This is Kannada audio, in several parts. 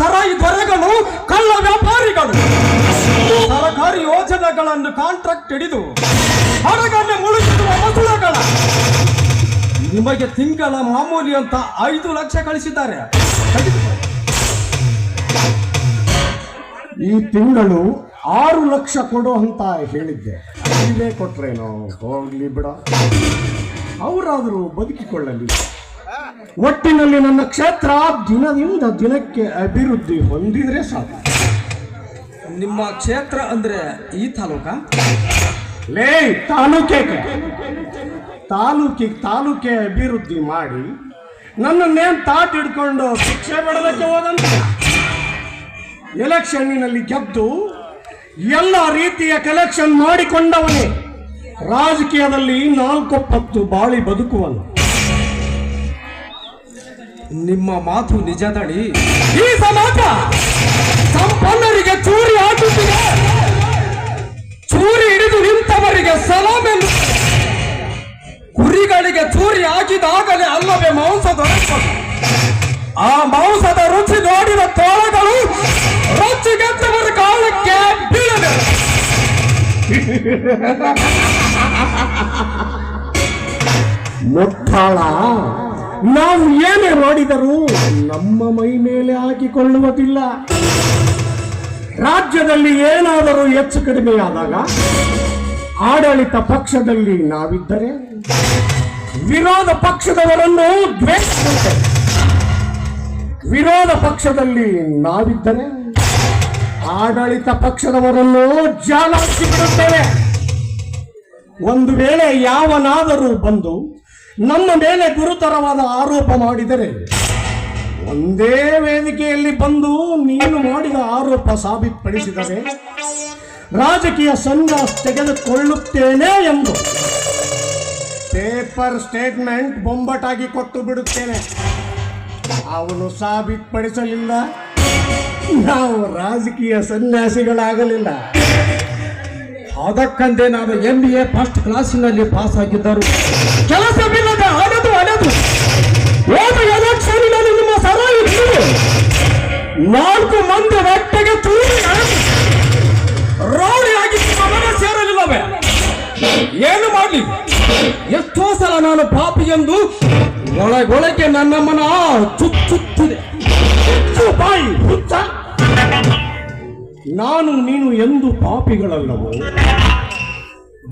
ಸರಾಯಿ ದೊರೆಗಳು, ಕಳ್ಳ ವ್ಯಾಪಾರಿಗಳು. ಸರಕಾರಿ ಯೋಜನೆಗಳನ್ನು ಕಾಂಟ್ರಾಕ್ಟ್ ಹಿಡಿದು, ಹಡಗನ್ನು ಮುಳುಗಿಸುವ ಮಸುಳಗಳ ನಿಮಗೆ ತಿಂಗಳ ಮಾಮೂಲಿ ಅಂತ ಐದು ಲಕ್ಷ ಕಳಿಸಿದ್ದಾರೆ. ಈ ತಿಂಗಳು ಆರು ಲಕ್ಷ ಕೊಡು ಅಂತ ಹೇಳಿದ್ದೆ. ಇಲ್ಲೇ ಕೊಟ್ರೇನೋ? ಹೋಗ್ಲಿ ಬಿಡ. ಅವರಾದರೂ ಬದುಕಿಕೊಳ್ಳಲಿ. ಒಟ್ಟಿನಲ್ಲಿ ನನ್ನ ಕ್ಷೇತ್ರ ದಿನದಿಂದ ದಿನಕ್ಕೆ ಅಭಿವೃದ್ಧಿ ಹೊಂದಿದ್ರೆ ಸಾಕು. ನಿಮ್ಮ ಕ್ಷೇತ್ರ ಅಂದ್ರೆ ಈ ತಾಲೂಕ? ಲೇ ತಾಲೂಕೆ ತಾಲೂಕಿಗೆ ತಾಲೂಕೆ ಅಭಿವೃದ್ಧಿ ಮಾಡಿ ನನ್ನನ್ನೇನು ತಾಟ್ ಹಿಡ್ಕೊಂಡು ಶಿಕ್ಷೆ ಬಿಡೋದಕ್ಕೆ ಹೋದಂತ. ಎಲೆಕ್ಷನ್ನಿನಲ್ಲಿ ಗೆದ್ದು ಎಲ್ಲ ರೀತಿಯ ಕಲೆಕ್ಷನ್ ಮಾಡಿಕೊಂಡವನೇ. ರಾಜಕೀಯದಲ್ಲಿ ನಾಲ್ಕೊಪ್ಪತ್ತು ಬಾಳಿ ಬದುಕುವನು. ನಿಮ್ಮ ಮಾತು ನಿಜದಡಿ ಈ ಸಮಾಜ ಸಂಪನ್ನರಿಗೆ ಚೂರಿ ಹಾಕುತ್ತಿದೆ ಚೂರಿ ಹಿಡಿದು ನಿಂತವರಿಗೆ ಸಲಾಮೆಂದು ಕುರಿಗಳಿಗೆ ಚೂರಿ ಹಾಕಿದಾಗಲೇ ಅಲ್ಲವೇ ಮಾಂಸ ಆ ಮಾಂಸದ ರುಚಿ ನೋಡಿದ ತೋಳಗಳು ರೊಚ್ಚಿಗೆದ್ದವರ ಕಾಲಕ್ಕೆ ಬೀಳಬೇಕು. ಮುಟ್ಟಾಳ? ನಾವು ಏನೇ ಮಾಡಿದರೂ ನಮ್ಮ ಮೈ ಮೇಲೆ ಹಾಕಿಕೊಳ್ಳುವುದಿಲ್ಲ. ರಾಜ್ಯದಲ್ಲಿ ಏನಾದರೂ ಹೆಚ್ಚು ಕಡಿಮೆಯಾದಾಗ ಆಡಳಿತ ಪಕ್ಷದಲ್ಲಿ ನಾವಿದ್ದರೆ ವಿರೋಧ ಪಕ್ಷದವರನ್ನು ದ್ವೇಷಿಸುತ್ತೆ ವಿರೋಧ ಪಕ್ಷದಲ್ಲಿ ನಾವಿದ್ದರೆ ಆಡಳಿತ ಪಕ್ಷದವರನ್ನು ಜಾಲಾಕ್ಷಿ ಬಿಡುತ್ತೇವೆ ಒಂದು ವೇಳೆ ಯಾವನಾದರೂ ಬಂದು ನಮ್ಮ ಮೇಲೆ ಗುರುತರವಾದ ಆರೋಪ ಮಾಡಿದರೆ ಒಂದೇ ವೇದಿಕೆಯಲ್ಲಿ ಬಂದು ನೀನು ಮಾಡಿದ ಆರೋಪ ಸಾಬೀತುಪಡಿಸಿದರೆ ರಾಜಕೀಯ ಸನ್ಯಾಸ ತೆಗೆದುಕೊಳ್ಳುತ್ತೇನೆ ಎಂದು ಪೇಪರ್ ಸ್ಟೇಟ್ಮೆಂಟ್ ಬೊಂಬಟಾಗಿ ಕೊಟ್ಟು ಬಿಡುತ್ತೇನೆ. ಅವನು ಸಾಬೀತುಪಡಿಸಲಿಲ್ಲ. ನಾವು ರಾಜಕೀಯ ಸನ್ಯಾಸಿಗಳಾಗಲಿಲ್ಲ. ಅದಕ್ಕಂದೇ ನಾನು ಎಂ ಬಿ ಎ ಫಸ್ಟ್ ಕ್ಲಾಸಿನಲ್ಲಿ ಪಾಸ್ ಆಗಿದ್ದರು. ಕೆಲಸವಿಲ್ಲದೆ ಅಲೆದು ಅಲೆದು ಹೋದ ಎಲೆಕ್ಷನ್ನಲ್ಲಿ ನಿಮ್ಮ ಸರಾಯಿ ಇತ್ತು ನಾಲ್ಕು ಮಂದಿ ಒಟ್ಟಿಗೆ ತೂರಿ ನಿಮ್ಮ ಮನೆ ಸೇರಲಿಲ್ಲವೇ? ಏನು ಮಾಡಲಿ? ಎಷ್ಟೋ ಸಲ ನಾನು ಪಾಪಿ ಎಂದು ಒಳಗೊಳಗೆ ಮನ ಚುಚ್ಚುತ್ತಿದೆ. ಬಾಯಿ ಹುಚ್ಚ. ನಾನು ನೀನು ಎಂದು ಪಾಪಿಗಳಲ್ಲವೋ?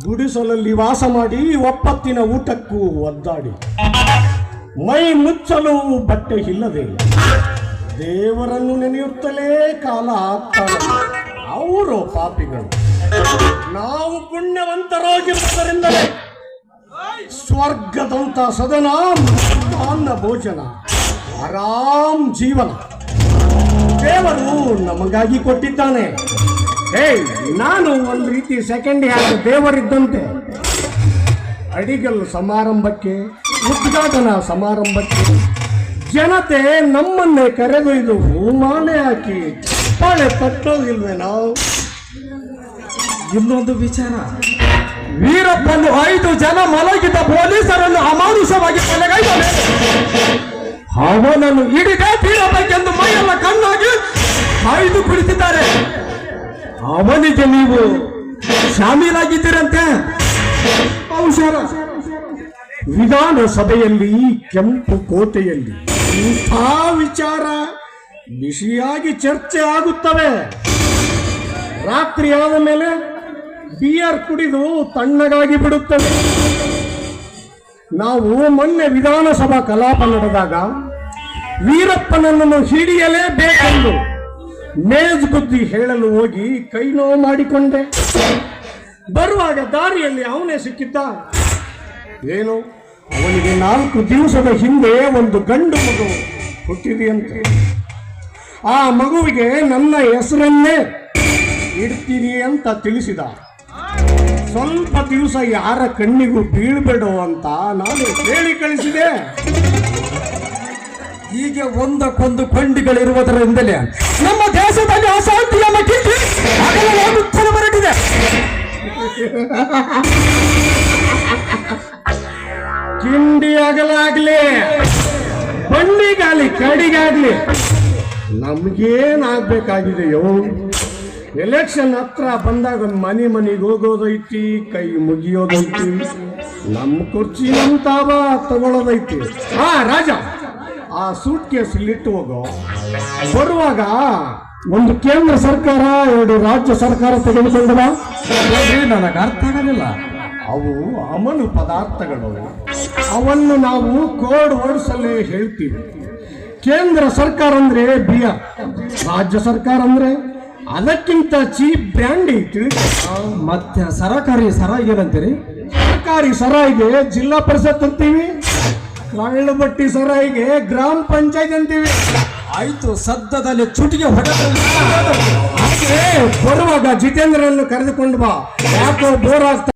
ಗುಡಿಸಲಲ್ಲಿ ವಾಸ ಮಾಡಿ ಒಪ್ಪತ್ತಿನ ಊಟಕ್ಕೂ ಒದ್ದಾಡಿ. ಮೈ ಮುಚ್ಚಲು ಬಟ್ಟೆ ಇಲ್ಲದೆ. ದೇವರನ್ನು ನೆನೆಯುತ್ತಲೇ ಕಾಲ ಆಗ್ತಾನೆ ಅವರು ಪಾಪಿಗಳು. ನಾವು ಪುಣ್ಯವಂತರಾಗಿರುವುದರಿಂದಲೇ ಸ್ವರ್ಗದಂತ ಸದನ ಅನ್ನ ಭೋಜನ. ಆರಾಮ್ ಜೀವನ. ದೇವರು ನಮಗಾಗಿ ಕೊಟ್ಟಿದ್ದಾನೆ. ಹೇ ನಾನು ಒಂದು ರೀತಿ ಸೆಕೆಂಡ್ ಹ್ಯಾಂಡ್ ದೇವರಿದ್ದಂತೆ. ಅಡಿಗಲ್ ಸಮಾರಂಭಕ್ಕೆ, ಉದ್ಘಾಟನಾ ಸಮಾರಂಭಕ್ಕೆ ಜನತೆ ನಮ್ಮನ್ನೇ ಕರೆದೊಯ್ದು ಹೂಮಾಲೆ ಹಾಕಿ ಪಾಳೆ ತಟ್ಟೋದಿಲ್ವೇ ನಾವು? ಇನ್ನೊಂದು ವಿಚಾರ. ವೀರಪ್ಪನು ಐದು ಜನ ಮಲಗಿದ ಪೊಲೀಸರನ್ನು ಅಮಾನುಷವಾಗಿ ಅವನನ್ನು ಹಿಡಿದೇ ತೀರಬೇಕೆಂದು ಮೈಯೆಲ್ಲ ಕಣ್ಣಾಗಿ ಐದು ಕುಳಿತಿದ್ದಾರೆ. ಅವನಿಗೆ ನೀವು ಶಾಮೀಲಾಗಿದ್ದೀರಂತೆ? ಔಷಧ. ವಿಧಾನಸಭೆಯಲ್ಲಿ ಕೆಂಪು ಕೋಟೆಯಲ್ಲಿ ಇಂಥ ವಿಚಾರ ಬಿಸಿಯಾಗಿ ಚರ್ಚೆ ಆಗುತ್ತವೆ. ರಾತ್ರಿ ಆದ ಮೇಲೆ ಬಿಯರ್ ಕುಡಿದು ತಣ್ಣಗಾಗಿ ಬಿಡುತ್ತವೆ. ನಾವು ಮೊನ್ನೆ ವಿಧಾನಸಭಾ ಕಲಾಪ ನಡೆದಾಗ ವೀರಪ್ಪನನ್ನು ಹಿಡಿಯಲೇಬೇಕೆಂದು ಮೇಜ್ ಬುದ್ಧಿ ಹೇಳಲು ಹೋಗಿ ಕೈ ನೋವು ಮಾಡಿಕೊಂಡೆ. ಬರುವಾಗ ದಾರಿಯಲ್ಲಿ ಅವನೇ ಸಿಕ್ಕಿದ್ದ. ಏನು? ಅವನಿಗೆ ನಾಲ್ಕು ದಿವಸದ ಹಿಂದೆ ಒಂದು ಗಂಡು ಮಗು ಹುಟ್ಟಿದೆಯಂತೆ. ಆ ಮಗುವಿಗೆ ನನ್ನ ಹೆಸರನ್ನೇ ಇಡ್ತೀನಿ ಅಂತ ತಿಳಿಸಿದ. ಸ್ವಲ್ಪ ದಿವಸ ಯಾರ ಕಣ್ಣಿಗೂ ಬೀಳ್ಬೇಡೋ ಅಂತ ನಾನು ಹೇಳಿ ಕಳಿಸಿದೆ. ಹೀಗೆ ಒಂದಕ್ಕೊಂದು ಕೊಂಡಿಗಳಿರುವುದರಿಂದಲೇ ನಮ್ಮ ದೇಶದಲ್ಲಿ ಅಶಾಂತಿಯನ್ನು ಮಟ್ಟಿಗೆ ಅಗಲವಾಗುತ್ತದೆ ಹೊರಟಿದೆ ಕಿಂಡಿ ಅಗಲಾಗ್ಲಿ ಬಂಡಿಗಾಲಿ ಕಡಿಗಾಗ್ಲಿ, ನಮಗೇನಾಗಬೇಕಾಗಿದೆಯೋ? ಎಲೆಕ್ಷನ್ ಹತ್ರ ಬಂದಾಗ ಮನೆ ಮನೆಗೆ ಹೋಗೋದೈತಿ, ಕೈ ಮುಗಿಯೋದೈತಿ ನಮ್ಮ ಕುರ್ಚಿ ನಮ್ಮ ತಾವ ತಗೊಳ್ಳೋದೈತಿ ಹಾ ರಾಜ ಆ ಸೂಟ್ ಕೇಸ್ ಇಲ್ಲಿಟ್ಟು ಹೋಗೋ. ಬರುವಾಗ ಒಂದು ಕೇಂದ್ರ ಸರ್ಕಾರ ಎರಡು ರಾಜ್ಯ ಸರ್ಕಾರ ತೆಗೆದುಕೊಂಡು ನನಗೆ ಅರ್ಥ ಆಗಲಿಲ್ಲ. ಅವು ಅಮಲು ಪದಾರ್ಥಗಳು. ಅವನ್ನು ನಾವು ಕೋಡ್ ವರ್ಡ್ಸಲ್ಲಿ ಹೇಳ್ತೀವಿ. ಕೇಂದ್ರ ಸರ್ಕಾರ ಅಂದ್ರೆ ಬಿಯರ್ ರಾಜ್ಯ ಸರ್ಕಾರ ಅಂದ್ರೆ ಅದಕ್ಕಿಂತ ಚೀಪ್ ಬ್ರ್ಯಾಂಡ್ ಐತಿ. ಮತ್ತೆ ಸರಕಾರಿ ಸರ ಏನಂತೀರಿ? ಸರ್ಕಾರಿ ಸರಾಯಿಗೆ ಜಿಲ್ಲಾ ಪರಿಷತ್ ಅಂತೀವಿ. ಕಳ್ಳ ಬಟ್ಟಿ ಸರಾಯಿಗೆ ಗ್ರಾಮ ಪಂಚಾಯತ್ ಅಂತೀವಿ. ಆಯ್ತು, ಸದ್ದದಲ್ಲಿ ಚುಟಿಗೆ ಹೊಡೆದ ಹಾಗೆ ಬರುವಾಗ ಜಿತೇಂದ್ರನ್ನು ಕರೆದುಕೊಂಡು ಬಾ. ಯಾಕೋ ಬೋರ್ ಆಗ್ತಾ